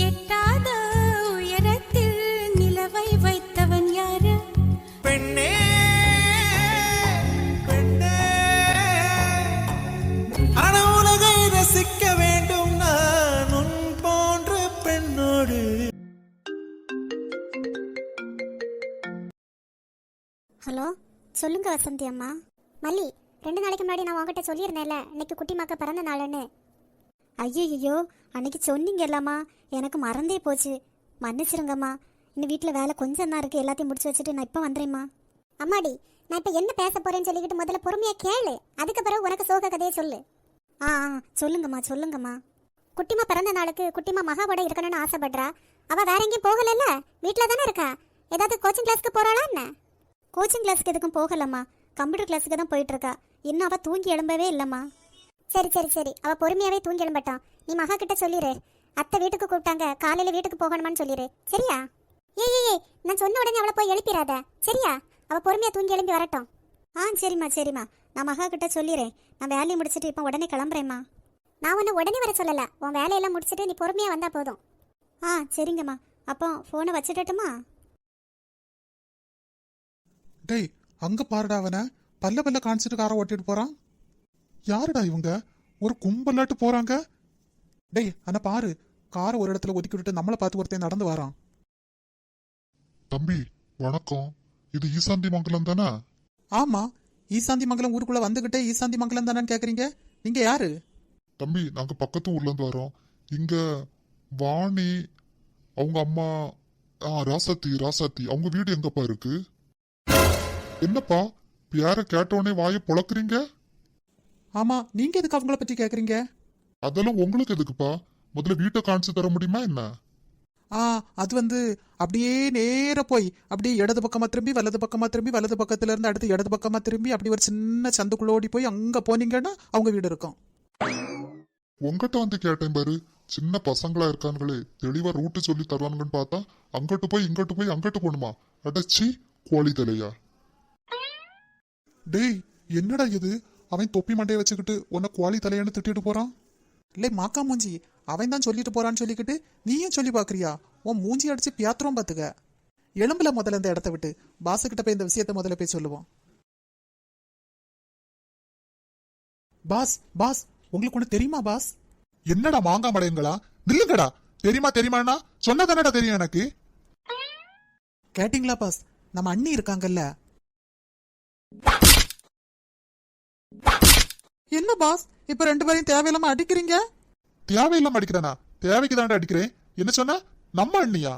எட்டாத உயரத்தில் நிலவை வைத்தவன் யாரு? பெண்ணே பெண்ணே. அன உலகை ரசிக்க வேண்டும் நான் உன் போன்ற பெண்ணோடு. ஹலோ சொல்லுங்க வசந்தி அம்மா. மல்லி ரெண்டு நாளைக்கு முன்னாடி நான் உங்ககிட்ட சொல்லியிருந்தேன்ல இன்னைக்கு குட்டிமாக்க பிறந்த நாளுன்னு ஐயோ அன்னைக்கு சொன்னீங்கல்லம்மா. எனக்கு மறந்தே போச்சு. மன்னிச்சிருங்கம்மா. இன்னும் வீட்டில் வேலை கொஞ்சம் தான் இருக்குது எல்லாத்தையும் முடிச்சு வச்சுட்டு நான் இப்போ வந்துடுறேம்மா அம்மாடி நான் இப்போ என்ன பேச போறேன்னு சொல்லிக்கிட்டு முதல்ல பொறுமையாக கேளு. அதுக்கு பிறகு உனக்கு சோக கதையை சொல்லு. ஆ ஆ சொல்லுங்கம்மா சொல்லுங்கம்மா. குட்டிமா பிறந்த நாளுக்கு குட்டிமா மகாவோட இருக்கணும்னு ஆசைப்படுறா. அவ வேற எங்கேயும் போகலல்ல? வீட்டில் தானே இருக்கா? ஏதாவது கோச்சிங் கிளாஸ்க்கு போறாளா என்ன? கோச்சிங் கிளாஸ்க்கு எதுக்கும் போகலம்மா. கம்ப்யூட்டர் கிளாஸுக்கு தான் போயிட்டு இருக்கா. இன்னும் அவ தூங்கி எழும்பவே இல்லம்மா. சரி சரி சரி. அவ பொறுமையாவே தூங்கி எழும்பட்டான் நீ மகா கிட்ட சொல்லிடு அத்தை வீட்டுக்கு கூப்பிட்டாங்க. காலையில வீட்டுக்கு போகணுமான்னு சொல்லிடு சரியா? ஏய் ஏய், நான் சொன்ன உடனே அவளை போய் எழுப்பிடாத சரியா? அவ பொறுமையா தூங்கி எழும்பி வரட்டும். ஆ சரிம்மா சரிம்மா. நான் மகா கிட்ட சொல்லிடுறேன் நான் வேலையை முடிச்சுட்டு இப்போ உடனே கிளம்புறேம்மா. நான் உன்னை உடனே வர சொல்லல. உன் வேலையெல்லாம் முடிச்சுட்டு நீ பொறுமையா வந்தா போதும். ஆ சரிங்கம்மா. அப்போ ஃபோனை வச்சுட்டட்டுமா டேய் அங்க பாருடா அவனை. பல்ல பல்ல காணிச்சிட்டு காரை ஓட்டிட்டு போறான். யாருடா இவங்க? ஒரு கும்பலாட்டு போறாங்க? டேய் அண்ணா பாரு. காரை ஒரு இடத்துல ஒதுக்கி விட்டுட்டு நம்மளை பார்த்து ஒருத்தன் நடந்து வரான். தம்பி வணக்கம். இது ஈசாந்தி மங்கலம் தானே? ஆமா. ஈசாந்தி மங்கலம் ஊருக்குள்ள வந்துகிட்டே ஈசாந்தி மங்கலம் தானேன்னு கேக்குறீங்க? நீங்க யாரு? தம்பி நாங்க பக்கத்து ஊர்ல இருந்து வரோம். இங்க வாணி அவங்க அம்மா ஆ ராசாத்தி ராசாத்தி. அவங்க வீடு எங்கப்பா இருக்கு? என்னப்பா? பேர கேட்டோடனே வாயை பொளக்குறீங்க ஆமா நீங்க எதுக்கு அவங்கள பத்தி கேக்குறீங்க? அதெல்லாம் உங்களுக்கு எதுக்குப்பா? முதல்ல வீட்டை காணிச்சு தர முடியுமா என்ன? ஆ அது வந்து அப்படியே நேர போய் அப்படியே இடது பக்கமா திரும்பி வலது பக்கமா திரும்பி வலது பக்கத்துல இருந்து அடுத்து இடது பக்கமா திரும்பி அப்படி ஒரு சின்ன சந்துக்குள்ள ஓடி போய் அங்க போனீங்கன்னா அவங்க வீடு இருக்கும். உங்ககிட்ட வந்து கேட்டேன் பாரு. சின்ன பசங்களா இருக்கானுங்களே. தெளிவா ரூட்டு சொல்லி தருவானுங்கன்னு பார்த்தா அங்கிட்டு போய் இங்கிட்டு போய் அங்கிட்டு போகணுமா? அடச்சி கோழி தலையா? டேய் என்னடா இது? அவன் தொப்பி மண்டையை வச்சுக்கிட்டு உன்னை குவாலி தலையான்னு திட்டிட்டு போறான்? இல்லை மாக்கா மூஞ்சி அவன் தான் சொல்லிட்டு போறான்னு சொல்லிக்கிட்டு நீயும் சொல்லி பாக்குறியா உன் மூஞ்சி அடிச்சு பியாத்திரம் பாத்துக்க எலும்புல முதல்ல இந்த இடத்த விட்டு பாசு கிட்ட போய் இந்த விஷயத்த முதல்ல போய் சொல்லுவோம். பாஸ் பாஸ் உங்களுக்கு ஒண்ணு தெரியுமா பாஸ்? என்னடா மாங்கா மடையங்களா? நில்லுங்கடா. தெரியுமா தெரியுமாண்ணா சொன்னதானடா தெரியும் எனக்கு. கேட்டிங்களா பாஸ்? நம்ம அண்ணி இருக்காங்கல்ல. என்ன பாஸ்? இப்ப ரெண்டு பேரையும் தேவையில்லாம அடிக்கிறீங்க? தேவையில்லாம அடிக்கிறேனா? தேவைக்கு தாண்டா அடிக்கிறேன். என்ன சொன்ன? நம்ம அண்ணியா?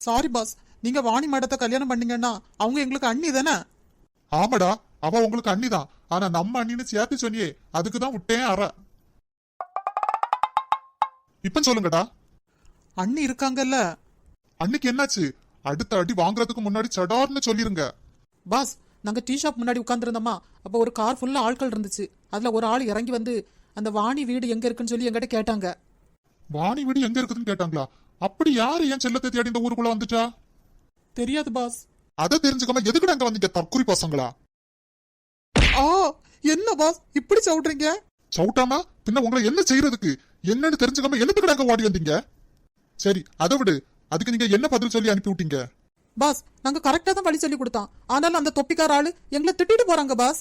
சாரி பாஸ் நீங்க வாணி மேடத்தை கல்யாணம் பண்ணீங்கன்னா அவங்க எங்களுக்கு அண்ணி தானே? ஆமாடா. அவ உங்களுக்கு அண்ணிதான் ஆனா நம்ம அண்ணின்னு சேர்த்து சொன்னியே அதுக்கு தான் விட்டேன் அற. இப்ப சொல்லுங்கடா. அண்ணி இருக்காங்கல்ல? அன்னைக்கு என்னாச்சு? அடுத்த அடி வாங்குறதுக்கு முன்னாடி சடார்னு சொல்லிருங்க. பாஸ் நாங்க டீ ஷாப் முன்னாடி உட்காந்துருந்தோமா அப்போ ஒரு கார் ஃபுல்லா ஆட்கள் இருந்துச்சு. அதுல ஒரு ஆள் இறங்கி வந்து அந்த வாணி வீடு எங்க இருக்குன்னு சொல்லி எங்கிட்ட கேட்டாங்க. வாணி வீடு எங்க இருக்குதுன்னு கேட்டாங்களா? அப்படி யாரு என் செல்லத்தை தேடி இந்த ஊருக்குள்ள வந்துட்டா? தெரியாது பாஸ். அதை தெரிஞ்சுக்காம எதுக்குடா அங்க வந்தீங்க தற்குறி பசங்களா? ஆ என்ன பாஸ்? இப்படி சொல்றீங்க சவுட்டாமா? பின்ன உங்களை என்ன செய்யறதுக்கு? என்னன்னு தெரிஞ்சுக்காம என்னத்துக்கு அங்க ஓடி வந்தீங்க? சரி அதை விடு. அதுக்கு நீங்க என்ன பதில் சொல்லி அனுப்பி விட்டீங்க? பாஸ் நாங்க கரெக்டா தான் வழி சொல்லி கொடுத்தோம் ஆனாலும் அந்த தொப்பிக்கார ஆளு எங்களை திட்டிட்டு போறாங்க பாஸ்.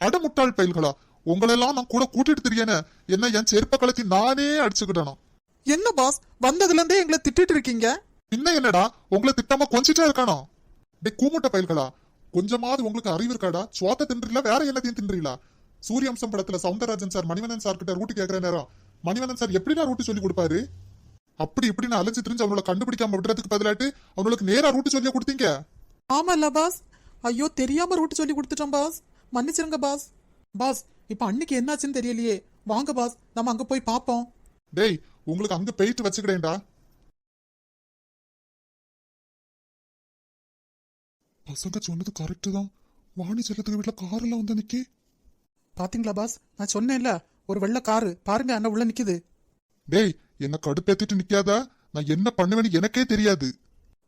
அடமுட்டாள் பயில்களா உங்களெல்லாம் நான் கூட கூட்டிட்டு தெரியன. என்ன என் செருப்ப கலத்தி நானே அடிச்சுக்கிட்டணும் என்ன பாஸ்? வந்ததுல இருந்தே எங்களை திட்டிட்டு இருக்கீங்க? பின்ன என்னடா உங்களை திட்டாம கொஞ்சிட்டே இருக்கானோ? டே கூமுட்ட பயல்களா கொஞ்சமாவது உங்களுக்கு அறிவு இருக்காடா? சுவாத்த தின்றீங்களா வேற எல்லாத்தையும் தின்றீங்களா? சூரியம்சம் படத்துல சவுந்தரராஜன் சார் மணிவண்ணன் சார் கிட்ட ரூட்டு கேக்குற நேரம் மணிவண்ணன் சார் எப்படிடா ரூட்டு சொல்லி கொடுப்பாரு? அப்படி இப்படி நான் அலைஞ்சு திரிஞ்சு அவங்கள கண்டுபிடிக்காம விடுறதுக்கு பதிலாட்டு அவங்களுக்கு நேரா ரூட்டு சொல்லி கொடுத்தீங்க. ஆமா இல்ல பாஸ் ஐயோ தெரியாம ரூட் சொல்லி கொடுத்துட்டோம் பாஸ் மன்னிச்சிருங்க பாஸ் பாஸ் இப்ப அன்னைக்கு என்னாச்சுன்னு தெரியலையே. வாங்க பாஸ் நம்ம அங்க போய் பாப்போம் டேய் உங்களுக்கு அங்க போயிட்டு வச்சுக்கிறேன்டா பசங்க சொன்னது கரெக்டு தான். வாணி செல்லத்துக்கு வீட்டுல கார் எல்லாம் வந்து நிக்கி. பாத்தீங்களா பாஸ் நான் சொன்னேன்ல ஒரு வெள்ளை காரு பாருங்க அண்ணா உள்ள நிக்குது. டேய் என்ன கடுப்பேத்திட்டு நிக்காதா? நான் என்ன பண்ணுவேன்னு எனக்கே தெரியாது.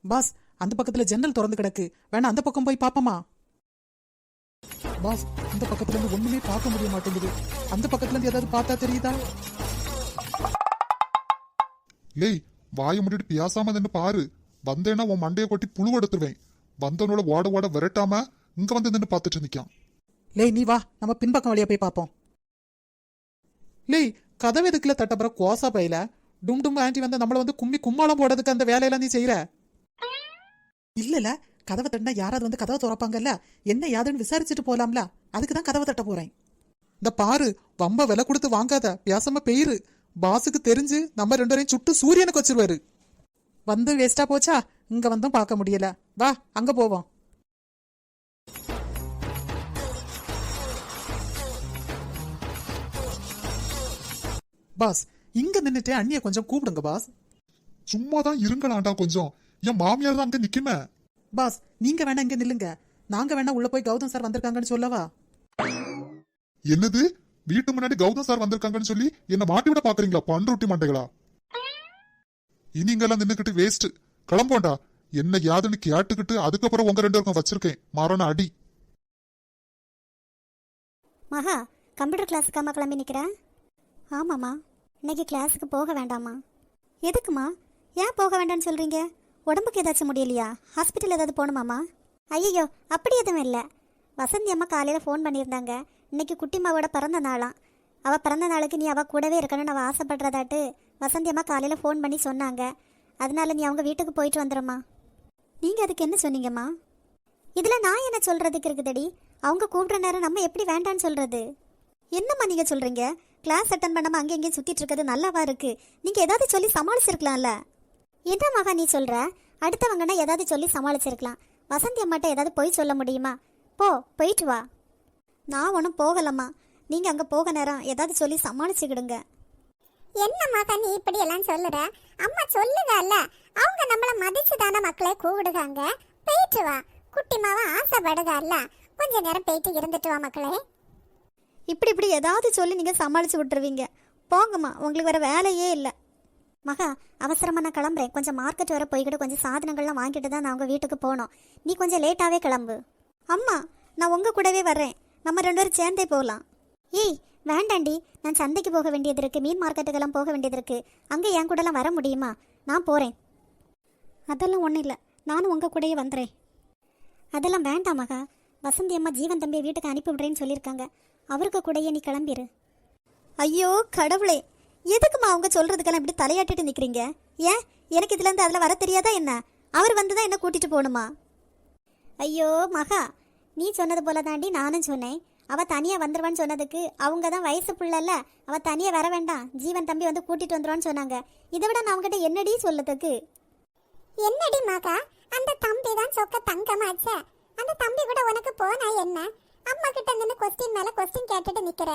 பாஸ் அந்த பக்கத்துல ஜன்னல் திறந்து கிடக்கு. வேணா அந்த பக்கம் போய் பாப்போமா? பாஸ் இந்த பக்கத்துல இருந்து ஒண்ணுமே பார்க்க முடிய மாட்டேங்குது. அந்த பக்கத்துல இருந்து ஏதாவது பார்த்தா தெரியுதா? லேய் வாயை முடிட்டு பேசாம நின்னு பாரு. வந்தேன்னா உன் மண்டைய கொட்டி புழு எடுத்துருவேன். வந்தவனோட ஓட ஓட விரட்டாம இங்க வந்து நின்னு பார்த்துட்டு நிக்கான். லேய் நீ வா. நம்ம பின்பக்கம் வழியா போய் பார்ப்போம் லேய் கதவு எதுக்குல தட்டப்புற? கோசா பையில? டும் டும் ஆண்டி வந்து நம்மள வந்து கும்மி கும்மாளம் போடுறதுக்கு அந்த வேலையெல்லாம் நீ செய்யற இல்லல கதவை தட்டினா யாராவது வந்து கதவை திறப்பாங்கல்ல? என்ன யாதுன்னு விசாரிச்சுட்டு போலாம்ல. அதுக்கு தான் கதவை தட்ட போறேன். இந்த பாரு வம்ப விலை கொடுத்து வாங்காத. பேசாம பெயிரு. பாஸுக்கு தெரிஞ்சு நம்ம ரெண்டு பேரையும் சுட்டு சூரியனுக்கு வச்சிருவாரு. வந்து வேஸ்டா போச்சா? இங்க வந்தும் பார்க்க முடியல. வா அங்க போவோம். பாஸ் இங்க நின்னுட்டே அண்ணிய கொஞ்சம் கூப்பிடுங்க பாஸ் சும்மா தான் இருங்களாண்டா கொஞ்சம். என் மாமியார் தான் அங்க நிக்குமே. பாஸ் நீங்க வேணா இங்க நில்லுங்க. நாங்க வேணா உள்ள போய் கௌதம் சார் வந்திருக்காங்கன்னு சொல்லவா? என்னது? வீட்டு முன்னாடி கௌதம் சார் வந்திருக்காங்கன்னு சொல்லி என்ன மாட்டி விட பாக்குறீங்களா? பண்ருட்டி மண்டைகளா? இனி இங்கெல்லாம் நின்னுக்கிட்டு வேஸ்ட் கிளம்போண்டா என்ன யாதுன்னு கேட்டுக்கிட்டு அதுக்கப்புறம் உங்க ரெண்டு பேருக்கும் வச்சிருக்கேன். மரண அடி. மகா கம்ப்யூட்டர் கிளாஸுக்காம்மா கிளம்பி நிற்கிறேன் ஆமாம்மா. இன்னைக்கு கிளாஸுக்கு போக வேண்டாமா? எதுக்குமா? ஏன் போக வேண்டாம்னு சொல்கிறீங்க உடம்புக்கு ஏதாச்சும் முடியலையா? ஹாஸ்பிட்டல் ஏதாவது போகணுமாம்மா ஐயோ அப்படி எதுவும் இல்லை. வசந்தி அம்மா காலையில் ஃபோன் பண்ணியிருந்தாங்க. இன்னைக்கு குட்டிமாவோட பிறந்த நாளாம். அவள் பிறந்த நாளுக்கு நீ அவள் கூடவே இருக்கணும்னு அவள் ஆசைப்படுறதாட்டு வசந்தி அம்மா காலையில் ஃபோன் பண்ணி சொன்னாங்க. அதனால நீ அவங்க வீட்டுக்கு போயிட்டு வந்துடும்மா நீங்கள் அதுக்கு என்ன சொன்னீங்கம்மா? இதில் நான் என்ன சொல்கிறதுக்கு இருக்குதடி? அவங்க கூப்பிட்ற நேரம் நம்ம எப்படி வேண்டான்னு சொல்கிறது என்னம்மா நீங்கள் சொல்கிறீங்க கிளாஸ் அட்டன் பண்ணாமல் அங்கே இங்கேயும் சுற்றிட்டு இருக்கிறது நல்லாவா இருக்குது நீங்கள் ஏதாவது சொல்லி சமாளிச்சிருக்கலாம்ல? என்ன மகா நீ சொல்கிற அடுத்தவங்கன்னா ஏதாவது சொல்லி சமாளிச்சிருக்கலாம். வசந்தி அம்மாட்ட ஏதாவது போய் சொல்ல முடியுமா? போ போயிட்டு வா. நான் ஒன்றும் போகலம்மா. நீங்கள் அங்கே போக நேரம் ஏதாவது சொல்லி சமாளிச்சுக்கிடுங்க. என்னம்மா நீ இப்படி எல்லாம் சொல்லுற? அம்மா சொல்லுங்கல்ல அவங்க நம்மள மதிச்சு தானே மக்களை கூப்பிடுதாங்க. போயிட்டு வா. குட்டிமாவ ஆசைப்படுதால்ல. கொஞ்ச நேரம் போயிட்டு இருந்துட்டு வா மக்களே. இப்படி இப்படி ஏதாவது சொல்லி நீங்கள் சமாளித்து விட்டுருவீங்க. போங்கம்மா உங்களுக்கு வேறு வேலையே இல்லை. மகா அவசரமாக நான் கிளம்புறேன். கொஞ்சம் மார்க்கெட் வர போய்கிட்டு கொஞ்சம் சாதனங்கள்லாம் வாங்கிட்டு தான் நான் உங்கள் வீட்டுக்கு போனோம் நீ கொஞ்சம் லேட்டாகவே கிளம்பு. அம்மா நான் உங்கள் கூடவே வர்றேன். நம்ம ரெண்டு பேரும் சேர்ந்தே போகலாம். ஏய் வேண்டாண்டி. நான் சந்தைக்கு போக வேண்டியது இருக்குது மீன் மார்க்கெட்டுக்கெல்லாம் போக வேண்டியது இருக்குது அங்கே என் கூடலாம் வர முடியுமா? நான் போகிறேன் அதெல்லாம் ஒன்றும் இல்லை. நானும் உங்கள் கூடயே வந்துடுறேன் அதெல்லாம் வேண்டாம் மகா. வசந்தி அம்மா ஜீவன் தம்பியை வீட்டுக்கு அனுப்பி விடுறேன்னு சொல்லியிருக்காங்க. அவருக்கு கூடயே நீ கிளம்பிடு ஐயோ கடவுளே. எதுக்குமா அவங்க சொல்றதுக்கெல்லாம் இப்படி தலையாட்டிட்டு நிக்கிறீங்க? ஏன்? எனக்கு இதுல இருந்து அதுல வர தெரியாதா என்ன? அவர் வந்து தான் என்ன கூட்டிட்டு போகணுமா? ஐயோ மகா. நீ சொன்னது போல தாண்டி நானும் சொன்னேன். அவ தனியா வந்துருவான்னு சொன்னதுக்கு அவங்க தான் வயசு புள்ளல்ல. அவ தனியா வர வேண்டாம். ஜீவன் தம்பி வந்து கூட்டிட்டு வந்துருவான்னு சொன்னாங்க. இதை விட நான் அவங்ககிட்ட என்னடி சொல்லதுக்கு என்னடி மகா? அந்த தம்பி தான் சொக்க தங்கமாச்ச. அந்த தம்பி கூட உனக்கு போனா என்ன? அம்மா கிட்ட நின்று கொஸ்டின் மேல கொஸ்டின் கேட்டுட்டு நிக்கிற.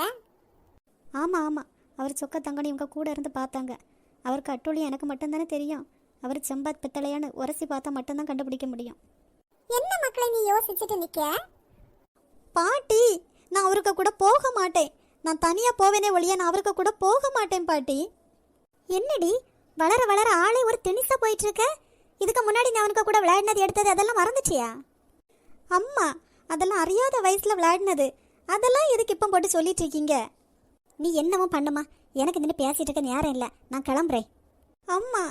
ஆமா ஆமா. அவர் சொக்க தங்கனி இவங்க கூட இருந்து பார்த்தாங்க. அவர் கட்டுளி எனக்கு மட்டும்தானே தெரியும். அவர் செம்பாத் பித்தளையான்னு உரசி பார்த்தா மட்டும்தான் கண்டுபிடிக்க முடியும். என்ன மக்களை நீ யோசிச்சுட்டு நிக்க? பாட்டி நான் அவருக்கு கூட போக மாட்டேன். நான் தனியா போவேனே ஒழிய நான் அவருக்கு கூட போக மாட்டேன் பாட்டி. என்னடி? வளர வளர ஆளே ஒரு திணிசா போயிட்டு இருக்க? இதுக்கு முன்னாடி நான் அவனுக்கு கூட விளையாடினது எடுத்தது அதெல்லாம் மறந்துட்டியா? அம்மா அதெல்லாம் அறியாத வயசுல விளையாடினது. அதெல்லாம் எதுக்கு இப்போ போட்டு சொல்லிட்டு இருக்கீங்க? நீ என்னவோ பண்ணுமா? எனக்கு நின்று பேசிட்டு இருக்க நேரம் இல்லை. நான் கிளம்புறேன். அம்மா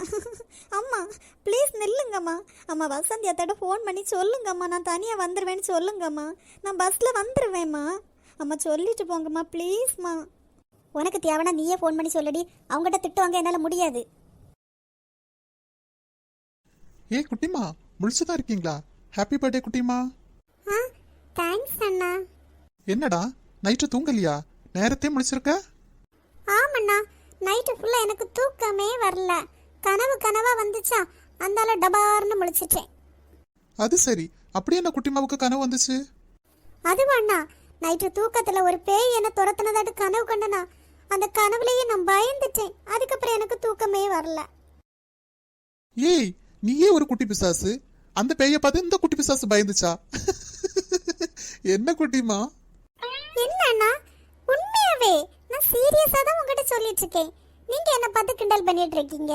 அம்மா ப்ளீஸ் நில்லுங்கம்மா. அம்மா வசந்தி அத்தாட்ட ஃபோன் பண்ணி சொல்லுங்கம்மா. நான் தனியாக வந்துடுவேன்னு சொல்லுங்கம்மா. நான் பஸ்ஸில் வந்துடுவேம்மா அம்மா சொல்லிட்டு போங்கம்மா ப்ளீஸ்மா உனக்கு தேவைன்னா நீயே ஃபோன் பண்ணி சொல்லடி. அவங்ககிட்ட திட்டுவாங்க என்னால் முடியாது. ஏ குட்டிமா முழிச்சுதான் இருக்கீங்களா? ஹாப்பி பர்த்டே குட்டிமா என்னடா? நைட்டு தூங்கலையா? நேரத்தே முழிச்சிருக்க? ஆமண்ணா நைட்டு ஃபுல்லா எனக்கு தூக்கமே வரல. கனவு கனவா வந்துச்சா? அந்தால டபார்னு முழிச்சிட்டேன். அது சரி. அப்படி என்ன குட்டிமாவுக்கு கனவு வந்துச்சு? அதுவாண்ணா நைட்டு தூக்கத்துல ஒரு பேய் என்ன துரத்துனதாட்டு கனவு கண்டனா அந்த கனவுலயே நான் பயந்துட்டேன். அதுக்கப்புறம் எனக்கு தூக்கமே வரல. ஏய் நீயே ஒரு குட்டி பிசாசு. அந்த பேய பார்த்து இந்த குட்டி பிசாசு பயந்துச்சா? என்ன குட்டிமா? என்னண்ணா? உண்மையாவே நான் சீரியஸா தான் உங்ககிட்ட சொல்லிட்டு இருக்கேன் நீங்க என்ன பார்த்து கிண்டல் பண்ணிட்டு இருக்கீங்க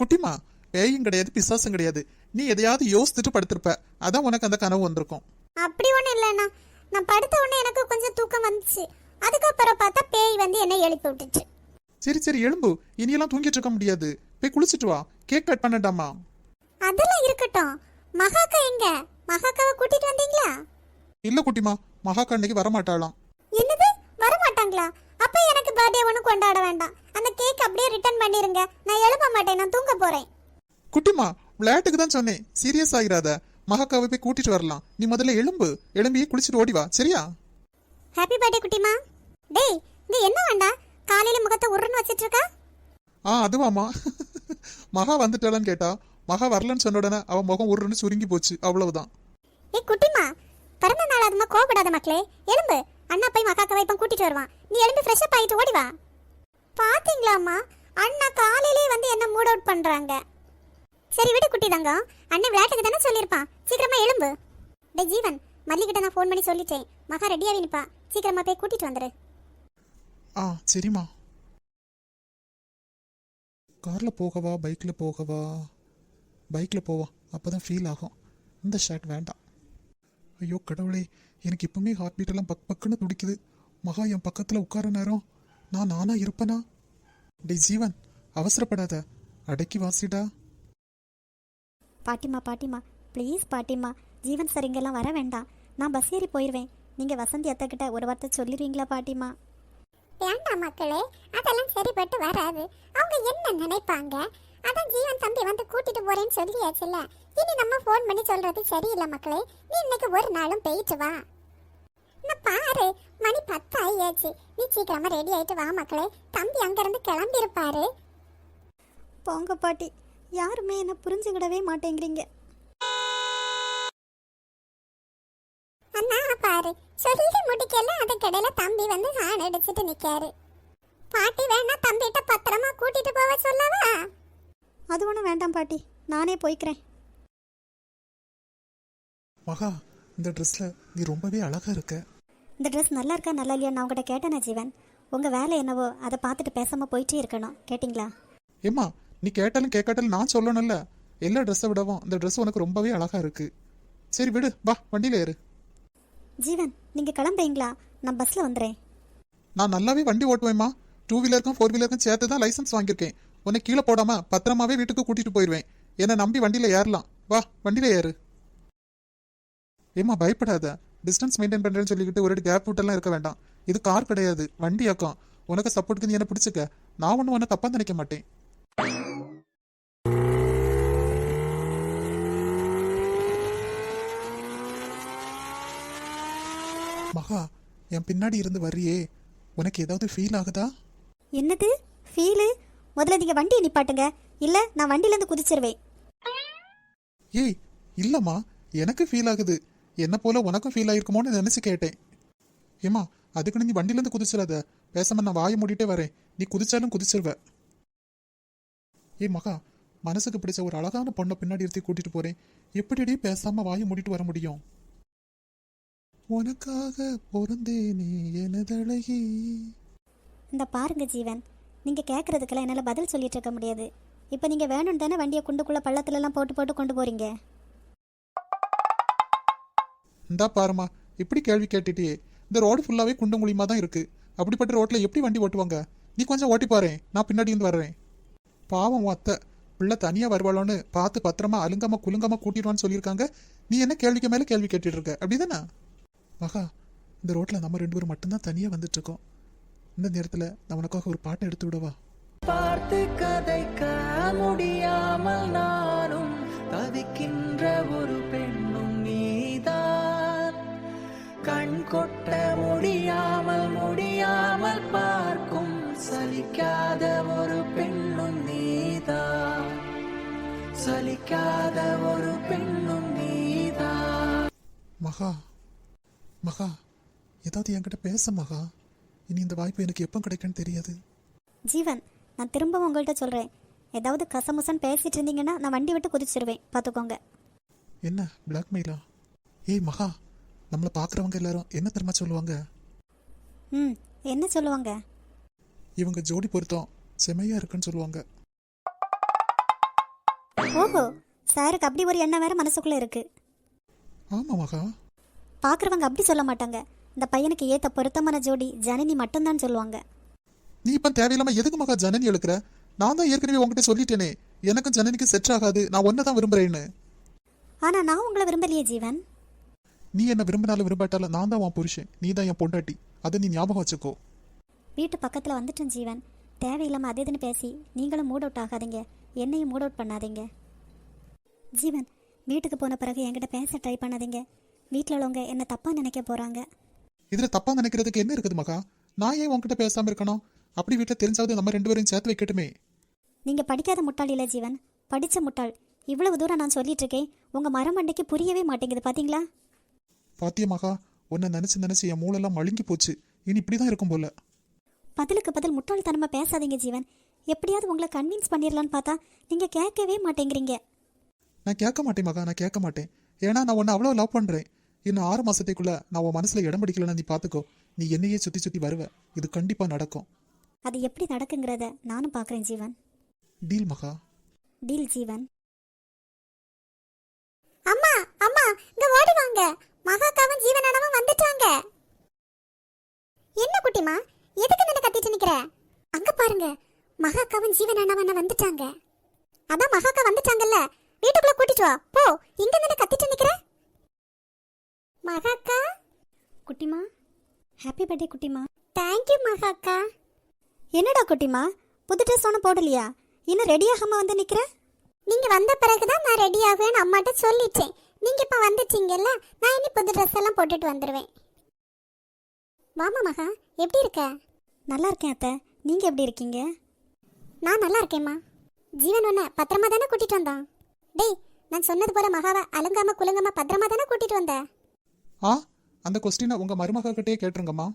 குட்டிமா பேயும் கிடையாது பிசாசும் கிடையாது. நீ எதையாவது யோசிச்சுட்டு படுத்திருப்ப. அதான் உனக்கு அந்த கனவு வந்திருக்கும். அப்படி ஒண்ணும் இல்லைண்ணா. நான் படுத்த உடனே எனக்கு கொஞ்சம் தூக்கம் வந்துச்சு. அதுக்கப்புறம் பார்த்தா பேய் வந்து என்னை எழுப்பி விட்டுச்சு. சரி சரி எழும்பு. இனியெல்லாம் தூங்கிட்டு இருக்க முடியாது. போய் குளிச்சிட்டு வா. கேக் கட் பண்ணட்டாமா? அதெல்லாம் இருக்கட்டும். மகாக்கா எங்க? மகாக்காவை கூட்டிட்டு வந்தீங்களா? இல்ல குட்டிமா. மகாக்கா இன்னைக்கு வரமாட்டாளாம். என்னது? வர மாட்டாங்களா அப்ப எனக்கு பர்த்டே ஒன்றும் கொண்டாட வேண்டாம். அந்த கேக் அப்படியே ரிட்டர்ன் பண்ணிருங்க. நான் எழுப்ப மாட்டேன். நான் தூங்க போறேன். குட்டிமா விளையாட்டுக்கு தான் சொன்னேன். சீரியஸ் ஆகிராத மகாக்காவை போய் கூட்டிட்டு வரலாம். நீ முதல்ல எலும்பு எலும்பி குளிச்சுட்டு ஓடி வா. சரியா? ஹாப்பி பர்த்டே குட்டிமா. டேய் இங்க என்ன வேண்டாம் காலையில முகத்தை உருன்னு வச்சிட்டு இருக்கா ஆ அதுவாமா மகா வந்துட்டாளான்னு கேட்டா மகா வரலன்னு சொன்ன உடனே அவ முகம் உருன்னு சுருங்கி போச்சு. அவ்வளவுதான். ஏய் குட்டிமா பிறந்த நாள் அதுமா கோபப்படாத மக்களே. எலும்பு. அண்ணா போய் மகாக்காவை இப்போ கூட்டிட்டு வருவான். நீ எலும்பு ஃப்ரெஷ் அப் ஆயிட்டு ஓடி வா. பாத்தீங்களாம்மா அண்ணா காலையிலே வந்து என்ன மூட் அவுட் பண்றாங்க? சரி விடு குட்டி தங்கம். அண்ணன் விளையாட்டுக்கு தானே சொல்லியிருப்பான். சீக்கிரமா எலும்பு. டே ஜீவன் மல்லிகிட்ட நான் ஃபோன் பண்ணி சொல்லிட்டேன். மகா ரெடியாகி நிப்பா. சீக்கிரமா போய் கூட்டிட்டு வந்துரு. ஆ சரிம்மா. காரில் போகவா? பைக்கில் போகவா? பைக்கில் போவா. அப்பதான் ஃபீல் ஆகும். இந்த ஷர்ட் வேண்டாம். ஐயோ கடவுளே எனக்கு இப்பவுமே ஹார்ட் பீட் எல்லாம் பக் பக்குன்னு துடிக்குது. மகா என் பக்கத்துல உட்கார நேரம். நான் நானா இருப்பனா? டேய் ஜீவன் அவசரப்படாத. அடக்கி வாசிடா. பாட்டிமா பாட்டிமா ப்ளீஸ் பாட்டிமா ஜீவன் சார் இங்கெல்லாம் வர வேண்டாம். நான் பஸ் ஏறி போயிடுவேன் நீங்கள் வசந்தி அத்தைக்கிட்ட ஒரு வார்த்தை சொல்லிடுவீங்களா பாட்டிமா வேண்டாம் மக்களே அதெல்லாம் சரிப்பட்டு வராது. அவங்க என்ன நினைப்பாங்க? அதான் ஜீவன் தம்பி வந்து கூட்டிட்டு போறேன்னு சொல்லியாச்சுல்ல. இனி நம்ம ஃபோன் பண்ணி சொல்றது சரியில்லை மக்களே. நீ இன்னைக்கு ஒரு நாளும் போயிட்டு வா. நான் பாரு மணி பத்து ஆயாச்சு நீ சீக்கிரமா ரெடி ஆயிட்டு வா மக்களே. தம்பி அங்கிருந்து கிளம்பி இருப்பாரு போங்க பாட்டி. யாருமே என்ன புரிஞ்சுக்கிடவே மாட்டேங்கிறீங்க. அண்ணா பாரு. சொல்லி முடிக்கல. அதுக்கிடையில தம்பி வந்து ஹான் அடிச்சிட்டு நிக்காரு. பாட்டி வேணா தம்பிகிட்ட பத்திரமா கூட்டிட்டு போக சொல்லவா? அது ஒன்றும் வேண்டாம் பாட்டி. நானே போய்க்கிறேன். மகா இந்த ட்ரெஸ்ல நீ ரொம்பவே அழகா இருக்க. இந்த ட்ரெஸ் நல்லா இருக்கா நல்லா இல்லையா நான் உங்கள்கிட்ட கேட்டேனே ஜீவன். உங்கள் வேலை என்னவோ அதை பார்த்துட்டு பேசாமல் போயிட்டே இருக்கணும். கேட்டிங்களா? ஏம்மா நீ கேட்டாலும் கேட்காட்டாலும் நான் சொல்லணும்ல. எல்லா ட்ரெஸ்ஸை விடவும் இந்த ட்ரெஸ் உனக்கு ரொம்பவே அழகா இருக்கு. சரி விடு வா வண்டியில ஏறு. ஜீவன் நீங்கள் கிளம்புறீங்களா? நான் பஸ்ஸில் வந்துடுறேன் நான் நல்லாவே வண்டி ஓட்டுவேம்மா. டூ வீலருக்கும் ஃபோர் வீலருக்கும் சேர்த்து தான் லைசன்ஸ் வாங்கியிருக்கேன். உன்னை கீழே போடாம பத்திரமாவே வீட்டுக்கு கூட்டிட்டு போயிடுவேன் என்னை நம்பி வண்டியில ஏறலாம். வா வண்டியில ஏறு. ஏம்மா பயப்படாத. டிஸ்டன்ஸ் மெயின்டைன் பண்றேன்னு சொல்லிக்கிட்டு ஒரு கேப் விட்டெல்லாம் இருக்க வேண்டாம். இது கார் கிடையாது. வண்டி அக்கம் உனக்கு சப்போர்ட்டுக்கு நீ என்ன பிடிச்சிக்க? நான் ஒன்றும் உன்னை தப்பாக நினைக்க மாட்டேன். மகா என் பின்னாடி இருந்து வர்றியே. உனக்கு ஏதாவது ஃபீல் ஆகுதா? என்னது? ஃபீலு முதல்ல நீங்கள் வண்டியை நிப்பாட்டுங்க. இல்லை நான் வண்டியிலேருந்து குதிச்சிருவேன். ஏய் இல்லம்மா எனக்கு ஃபீல் ஆகுது. என்ன போல உனக்கும் ஃபீல் ஆயிருக்குமோன்னு நினைச்சு கேட்டேன். ஏமா அதுக்குன்னு நீ வண்டியிலேருந்து குதிச்சிடாத. பேசாம நான் வாயை மூடிட்டே வரேன். நீ குதிச்சாலும் குதிச்சிருவ. ஏய் மகா மனசுக்கு பிடிச்ச ஒரு அழகான பொண்ணை பின்னாடி இருத்தி கூட்டிட்டு போறேன். எப்படிடி பேசாம வாயை மூடிட்டு வர முடியும்? உனக்காக பொருந்தேனே எனதழகி. இந்த பாருங்க ஜீவன். நீங்கள் கேட்குறதுக்கெல்லாம் என்னால் பதில் சொல்லிட்டு இருக்க முடியாது. இப்போ நீங்கள் வேணும் தானே வண்டியை குண்டுக்குள்ளே பள்ளத்துலலாம் போட்டு போட்டு கொண்டு போகிறீங்க இந்தா பாருமா இப்படி கேள்வி கேட்டுட்டே இந்த ரோடு ஃபுல்லாகவே குண்டும் மூலியமாக தான் இருக்குது அப்படிப்பட்ட ரோட்டில் எப்படி வண்டி ஓட்டுவாங்க? நீ கொஞ்சம் ஓட்டி பாரேன் நான் பின்னாடி இருந்து வர்றேன். பாவம் அத்தை பிள்ளை தனியாக வருவாளோன்னு பார்த்து பத்திரமா அலுங்கமாக குலுங்கமாக கூட்டிடுவான்னு சொல்லியிருக்காங்க. நீ என்ன கேள்விக்கு மேலே கேள்வி கேட்டுட்டு இருக்க? அப்படிதானே? மகா இந்த ரோட்டில் நம்ம ரெண்டு பேரும் மட்டும்தான் தனியாக வந்துட்டுருக்கோம் இந்த நேரத்துல நான் உனக்காக ஒரு பாட்டை எடுத்து விடவா? பார்த்து கதைக்க முடியாமல் நானும் தவிக்கின்ற ஒரு பெண்ணும் நீதான். கண் கொட்ட முடியாமல் முடியாமல் பார்க்கும் சலிக்காத ஒரு பெண்ணும் நீதான். சலிக்காத ஒரு பெண்ணும் நீதான். மகா மகா ஏதாவது என்கிட்ட பேச மகா. இனி இந்த வாய்ப்பு எனக்கு எப்போ கிடைக்குன்னு தெரியாது. ஜீவன் நான் திரும்பவும் உங்கள்கிட்ட சொல்கிறேன் ஏதாவது கசமுசன் பேசிட்டு இருந்தீங்கன்னா நான் வண்டி விட்டு குதிச்சிருவேன். பார்த்துக்கோங்க. என்ன பிளாக்மெயிலா ஏய் மகா நம்மளை பார்க்குறவங்க எல்லாரும் என்ன தெரியுமா சொல்லுவாங்க? ம் என்ன சொல்லுவாங்க? இவங்க ஜோடி பொருத்தம் செமையா இருக்குன்னு சொல்லுவாங்க. ஓஹோ சாருக்கு அப்படி ஒரு எண்ணம் வேற மனசுக்குள்ளே இருக்குது ஆமா மகா. பார்க்குறவங்க அப்படி சொல்ல மாட்டாங்க. இந்த பையனுக்கு ஏற்ற பொருத்தமான ஜோடி ஜனனி மட்டும்தான் சொல்லுவாங்க. நீ இப்போ தேவையில்லாம எதுக்கு மகா ஜனனி எழுக்கிற? நான் தான் ஏற்கனவே உங்ககிட்ட சொல்லிட்டேனே. எனக்கும் ஜனனிக்கு செட் ஆகாது. நான் ஒன்றை தான் விரும்புறேன்னு. ஆனா நான் உங்களை விரும்பலையே ஜீவன். நீ என்ன விரும்பினாலும் விரும்பாட்டாலும் நான் தான் உன் புருஷன். நீ தான் என் பொண்டாட்டி. அதை நீ ஞாபகம் வச்சுக்கோ. வீட்டு பக்கத்தில் வந்துட்டேன் ஜீவன். தேவையில்லாமல் அது இதுன்னு பேசி நீங்களும் மூட் அவுட் ஆகாதீங்க. என்னையும் மூட் அவுட் பண்ணாதீங்க. ஜீவன் வீட்டுக்கு போன பிறகு என்கிட்ட பேச ட்ரை பண்ணாதீங்க. வீட்டில் உள்ளவங்க என்ன தப்பாக நினைக்க போகிறாங்க இதுல தப்பா நினைக்கிறதுக்கு என்ன இருக்குது மகா? நான் ஏன் உன்கிட்ட பேசாம இருக்கணும்? அப்படி வீட்டில் தெரிஞ்சாவது நம்ம ரெண்டு பேரும் சேர்த்து வைக்கட்டுமே. நீங்கள் படிக்காத முட்டாள் இல்லை ஜீவன். படித்த முட்டாள். இவ்வளவு தூரம் நான் சொல்லிட்டு இருக்கேன். உங்கள் மரமண்டைக்கு புரியவே மாட்டேங்குது பார்த்தீங்களா பாத்திய மகா? உன்னை நினைச்சு நினைச்சு என் மூளெல்லாம் மழுங்கி போச்சு. இனி இப்படிதான் இருக்கும் போல. பதிலுக்கு பதில் முட்டாள்தனமாக பேசாதீங்க ஜீவன். எப்படியாவது உங்களை கன்வின்ஸ் பண்ணிடலான்னு பார்த்தா நீங்கள் கேட்கவே மாட்டேங்கிறீங்க. நான் கேட்க மாட்டேன் மகா நான் கேட்க மாட்டேன். ஏன்னா நான் உன்னை அவ்வளோ லவ் பண்றேன். இன்னும் ஆறு மாசத்துக்குள்ள நான் உன் மனசுல இடம் பிடிக்கலன்னு நீ பாத்துக்கோ. நீ என்னையே சுத்தி சுத்தி வருவ. இது கண்டிப்பா நடக்கும். அது எப்படி நடக்குங்கிறத நானும் பார்க்குறேன் ஜீவன். டீல் மகா. டீல் ஜீவன். அம்மா அம்மா இங்க ஓடி வாங்க. மகாக்காவும் ஜீவனானவும் வந்துட்டாங்க. என்ன குட்டிமா? எதுக்கு நின்று கத்திட்டு நிக்கிற? அங்க பாருங்க. மகாக்காவும் ஜீவனானவன் வந்துட்டாங்க. அதான் மகாக்கா வந்துட்டாங்கல்ல. வீட்டுக்குள்ள கூட்டிட்டு வா. போ இங்க நின்று கத்திட்டு நிக்கிற? மகாக்கா? குட்டிமா. ஹாப்பி பர்த்டே குட்டிமா. தேங்க்யூ மகாக்கா. என்னடா குட்டிமா? புது ட்ரெஸ் ஒன்றும் போடலையா? இன்னும் ரெடியாகாம வந்து நிற்கிற நீங்க வந்த பிறகுதான் நான் ரெடி ஆகுவேன்னு அம்மாட்ட சொல்லிட்டேன். நீங்க இப்ப வந்துட்டீங்கல்ல நான் இனி புது ட்ரெஸ் எல்லாம் போட்டுட்டு வந்துடுவேன் வாமா மகா. எப்படி இருக்க? நல்லா இருக்கேன் அத்தை. நீங்கள் எப்படி இருக்கீங்க? நான் நல்லா இருக்கேம்மா ஜீவன் உன்னை பத்திரமா தானே கூட்டிட்டு வந்தான்? டேய் நான் சொன்னது போல மகாவை அலங்காம குலுங்காம பத்திரமா தானே கூட்டிட்டு வந்த? ஆ? அந்த கொஸ்டினை உங்க மருமக கிட்டே கேட்டுருங்கம்மா.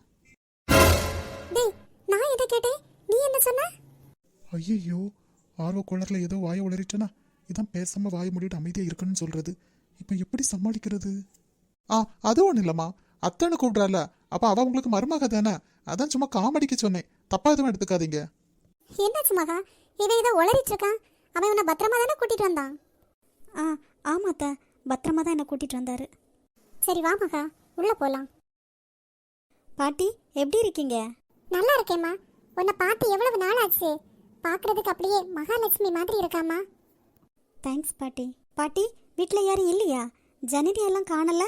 டேய் நான் எதை கேட்டேன்? நீ என்ன சொன்ன? ஐயோ ஆர்வ குளர்ல ஏதோ வாயை உளறிட்டனா இதான் பேசாம வாயை மூடிட்டு அமைதியா இருக்குன்னு சொல்றது. இப்போ எப்படி சமாளிக்கிறது? ஆ அது ஒன்றும் இல்லைம்மா. அத்தனை கூப்பிட்றால அப்போ அவ உங்களுக்கு மருமக தானே? அதான் சும்மா காமெடிக்கு சொன்னேன். தப்பா எதுவும் எடுத்துக்காதீங்க. என்னாச்சு மகா? இவன் ஏதோ உளறிட்டு இருக்கான் அவன் உன்னை பத்திரமா தானே கூட்டிட்டு வந்தான்? ஆ ஆமாம் அத்தை. பத்திரமா தான் என்னை கூட்டிகிட்டு வந்தார். சரி வா மகா. உள்ள போலாம். பாட்டி எப்படி இருக்கீங்க? நல்லா இருக்கேம்மா. உன்னை பார்த்து எவ்வளவு நாள் ஆச்சு பார்க்கறதுக்கு அப்படியே மகாலட்சுமி மாதிரி இருக்காம்மா. தேங்க்ஸ் பாட்டி. பாட்டி வீட்டில் யாரும் இல்லையா? ஜனிதி எல்லாம் காணல?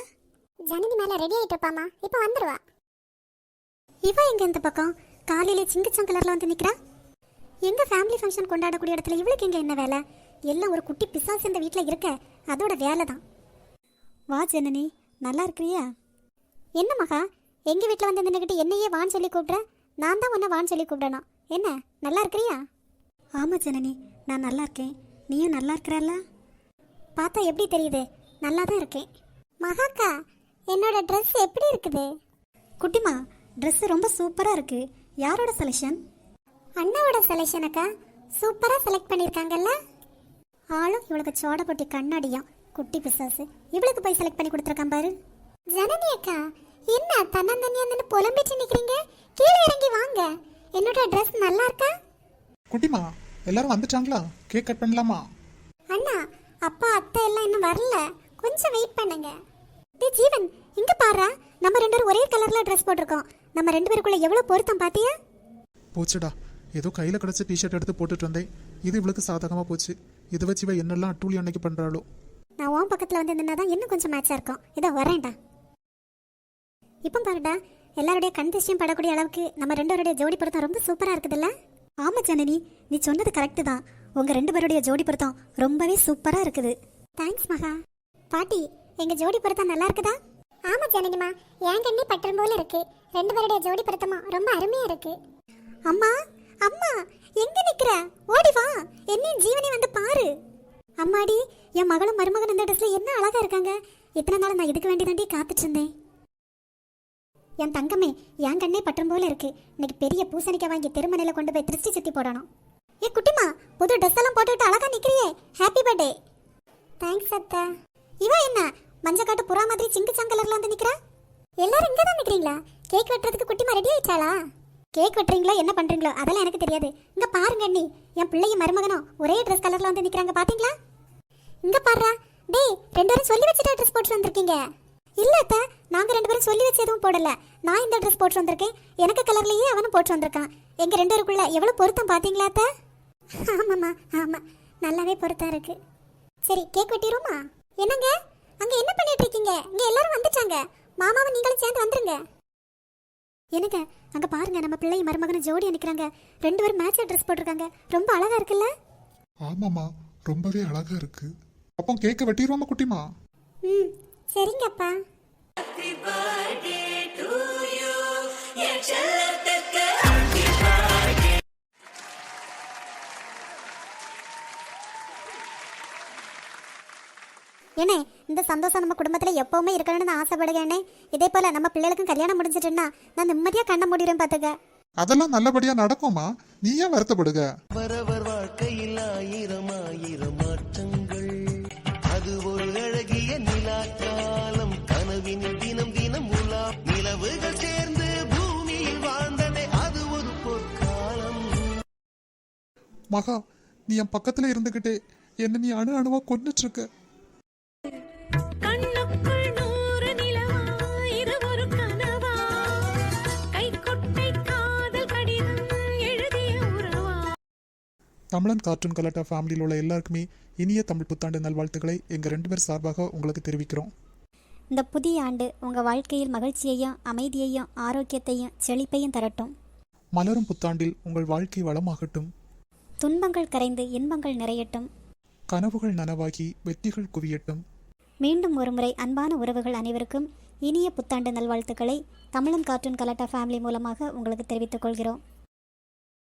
ஜனனி மேல ரெடி ஆயிட்டு இருப்பாமா இப்போ வந்துடுவா இவ எங்க இந்த பக்கம்? காலையில சிங்கச்சம் கலர்ல வந்து நிக்கிறா? எங்க ஃபேமிலி ஃபங்க்ஷன் கொண்டாடக்கூடிய இடத்துல இவளுக்கு எங்க என்ன வேலை? எல்லாம் ஒரு குட்டி பிசாசு இந்த வீட்டில் இருக்க. அதோட வேலை தான் வா ஜனனி. நல்லா இருக்கிறியா? என்ன மகா? எங்கள் வீட்டில் வந்து நின்றுக்கிட்டு என்னையே வான்னு சொல்லி கூப்பிட்ற? நான் தான் உன்னை வான்னு சொல்லி கூப்பிடணும். என்ன? நல்லா இருக்கிறியா? ஆமாம் ஜனனி நான் நல்லா இருக்கேன். நீயும் நல்லா இருக்கிறல்ல பார்த்தா எப்படி தெரியுது? நல்லா தான் இருக்கேன். மகாக்கா என்னோட ட்ரெஸ் எப்படி இருக்குது? குட்டிமா ட்ரெஸ் ரொம்ப சூப்பராக இருக்கு. யாரோட செலெக்ஷன் அண்ணாவோட செலெக்ஷன் அக்கா. சூப்பராக செலக்ட் பண்ணியிருக்காங்கல்ல ஆளும் இவளுக்கு சோட போட்டி கண்ணாடியும். குட்டி பிசாசு இவளுக்கு போய் செலக்ட் பண்ணி கொடுத்துருக்கான் பாரு. ஜனனி அக்கா என்ன தன்னந்தனியா நின்று புலம்பிட்டு நிக்கிறீங்க? கீழே இறங்கி வாங்க. என்னோட ட்ரெஸ் நல்லா இருக்கா? குட்டிமா எல்லாரும் வந்துட்டாங்களா? கேக் கட் பண்ணலாமா? அண்ணா அப்பா அத்தை எல்லாம் இன்னும் வரல. கொஞ்சம் வெயிட் பண்ணுங்க. டேய் ஜீவன் இங்க பாரு. நம்ம ரெண்டு பேரும் ஒரே கலர்ல ட்ரெஸ் போட்டிருக்கோம். நம்ம ரெண்டு பேருக்குள்ள எவ்வளவு பொருத்தம் பாத்தியா? போச்சுடா. ஏதோ கையில கிடைச்ச டிஷர்ட் எடுத்து போட்டுட்டு வந்தேன். இது இவளுக்கு சாதகமா போச்சு. இதை வச்சு இவ என்னெல்லாம் அட்டூழி அன்னைக்கு பண்றாளோ? நான் உன் பக்கத்தில் வந்து நின்னாதான் இன்னும் கொஞ்சம் மேட்சாக இருக்கும். இதோ வரேன்டா இப்போ பாருடா எல்லாருடைய கண் திசையும் படக்கூடிய அளவுக்கு நம்ம ரெண்டு பேருடைய ஜோடி பொருத்தம் ரொம்ப சூப்பராக இருக்குதுல்ல? ஆமாம் ஜனனி. நீ சொன்னது கரெக்டு தான். உங்கள் ரெண்டு பேருடைய ஜோடி பொருத்தம் ரொம்பவே சூப்பராக இருக்குது. தேங்க்ஸ் மகா. பாட்டி எங்கள் ஜோடி பொருத்தம் நல்லா இருக்குதா? ஆமாம் ஜனனிமா. என் கண்ணே பட்டம் போல இருக்கு. ரெண்டு பேருடைய ஜோடி பொருத்தமும் ரொம்ப அருமையாக இருக்கு. அம்மா அம்மா எங்க நிக்கிற? ஓடி வா. என்னையும் ஜீவனி வந்து பாரு. அம்மாடி என் மகளும் மருமகன் இந்த ட்ரெஸ்ல என்ன அழகா இருக்காங்க? இத்தனை நாள் நான் இதுக்கு வேண்டி தாண்டி காத்துட்டு இருந்தேன்? என் தங்கமே என் கண்ணே பட்டம் போல இருக்கு. இன்னைக்கு பெரிய பூசணிக்காய் வாங்கி திருமணையில கொண்டு போய் திருஷ்டி சுத்தி போடணும். ஏ குட்டிமா புது ட்ரெஸ் எல்லாம் போட்டுட்டு அழகா நிக்கிறியே. ஹாப்பி பர்த்டே தேங்க்ஸ் அத்தா. இவ என்ன மஞ்சள் காட்டு புறா மாதிரி சிங்கு சங்கலர்ல வந்து நிக்கிறா? எல்லாரும் இங்க தான் நிக்கிறீங்களா? கேக் வெட்டுறதுக்கு குட்டிமா ரெடி ஆயிட்டாளா? கேக் வெட்டுறீங்களோ? என்ன பண்றீங்களோ? அதெல்லாம் எனக்கு தெரியாது. இங்க பாருங்க அண்ணி. என் பிள்ளையும் மருமகனும் ஒரே ட்ரெஸ் கலர்ல வந்து நிக்கிறாங்க. பாத்தீங்களா? இங்க பாடுறா டேய் ரெண்டு பேரும் சொல்லி வச்சுட்டு ட்ரெஸ் போட்டு வந்திருக்கீங்க. இல்ல அத்த நாங்க ரெண்டு பேரும் சொல்லி வச்சு எதுவும் போடல. நான் இந்த ட்ரெஸ் போட்டு வந்திருக்கேன். எனக்கு கலர்லயே அவனும் போட்டு வந்திருக்கான். எங்க ரெண்டு பேருக்குள்ள எவ்வளவு பொருத்தம் பாத்தீங்களா அத்த? ஆமாம்மா ஆமாம் நல்லாவே பொறுத்தா இருக்கு. சரி கேக் வெட்டிடுமா என்னங்க? அங்கே என்ன பண்ணிட்டு இருக்கீங்க? இங்கே எல்லாரும் வந்துட்டாங்க. மாமாவும் நீங்களும் சேர்ந்து வந்துருங்க. என்னங்க? அங்கே பாருங்க நம்ம பிள்ளையும் மருமகனும் ஜோடியா நிற்கிறாங்க ரெண்டு பேரும் மேட்ச் ட்ரெஸ் போட்டிருக்காங்க. ரொம்ப அழகா இருக்குல்ல? ஆமாமா ரொம்பவே அழகா இருக்கு. அப்போ கேக்க வெட்டிடுவோமா குட்டிமா ம் சரிங்கப்பா. ஏனே இந்த சந்தோஷம் நம்ம குடும்பத்தில் எப்பவுமே இருக்கணும்னு நான் ஆசைப்படுகிறேனே. இதே போல நம்ம பிள்ளைகளுக்கும் கல்யாணம் முடிஞ்சிட்டுன்னா நான் நிம்மதியாக கண்ண மூடிடுறேன் பார்த்துக்க அதெல்லாம் நல்லபடியா நடக்குமா நீ ஏன் வருத்தப்படுக? அவரவர் வாழ்க்கையில் ஆயிரம் ஆயிரம் மாற்றங்கள் அது ஒரு அழகிய நிலா காலம் கனவின் தினம் தினம் உலா. நிலவுகள் சேர்ந்து பூமியில் வாழ்ந்ததே அது ஒரு பொற்காலம். மகா நீ என் பக்கத்துல இருந்துகிட்டே என்ன நீ அணு அணுவா கொன்னுட்டு இருக்க. தமிழன் கார்ட்டூன் கலாட்டா ஃபேமிலியில் உள்ள எல்லாருக்குமே இனிய தமிழ் புத்தாண்டு நல்வாழ்த்துக்களை எங்க ரெண்டு பேர் சார்பாக உங்களுக்கு தெரிவிக்கிறோம். இந்த புதிய ஆண்டு உங்கள் வாழ்க்கையில் மகிழ்ச்சியையும் அமைதியையும் ஆரோக்கியத்தையும் செழிப்பையும் தரட்டும். மலரும் புத்தாண்டில் உங்கள் வாழ்க்கை வளமாகட்டும். துன்பங்கள் கரைந்து இன்பங்கள் நிறையட்டும். கனவுகள் நனவாகி வெற்றிகள் குவியட்டும். மீண்டும் ஒருமுறை அன்பான உறவுகள் அனைவருக்கும் இனிய புத்தாண்டு நல்வாழ்த்துக்களை தமிழன் கார்ட்டூன் கலாட்டா ஃபேமிலி மூலமாக உங்களுக்கு தெரிவித்துக் கொள்கிறோம்.